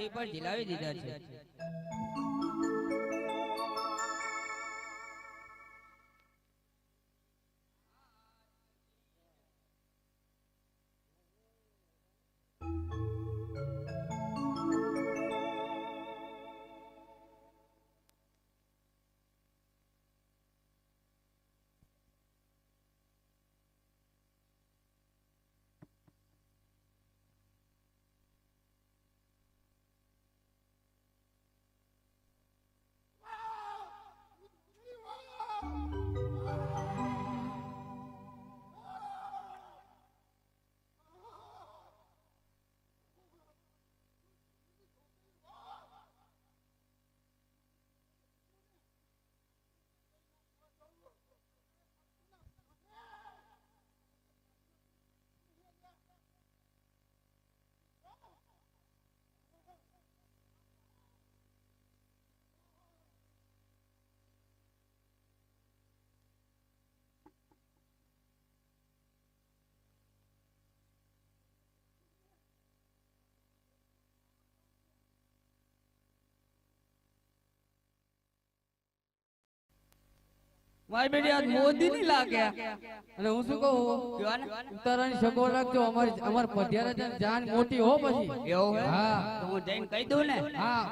શ્રીફળ જીલાવી દીધા છે. મારી બેટી આજ મોદી ની લાગ્યા અને હું શું કહું? ઉતારાની સગો રાખજો અમારી અમાર પઢિયારા છે જાન મોટી હો પછી. એવું હા. તો હું જઈને કહી દઉં ને? હા.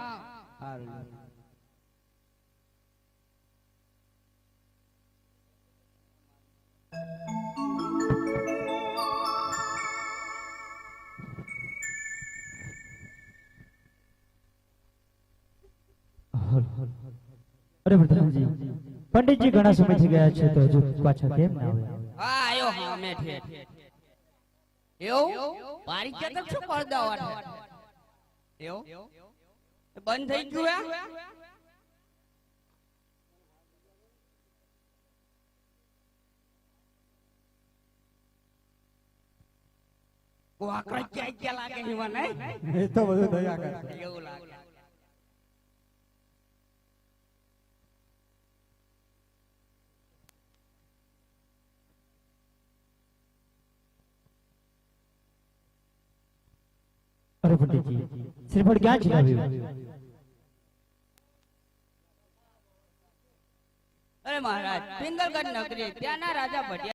અરે પ્રધાનજી પંડિતજી ઘણા સમયથી ગયા છે તો હજુ પાછા કેમ ના આવ્યા હા આયો હા અમે ઠેઠ. એવું? પારી જતો શું પડદા વાળા એવું? બંધ થઈ ગયું હે? વાકડા ક્યાં ક્યાં લાગે છે નહીં એ તો બધું દયા કરે. એવું લાગે. અરે પંડિતજી શ્રીફળ ક્યાં ચલાવ્યું અરે મહારાજ પિંગલગઢ નગરી ત્યાંના રાજા ભટિયા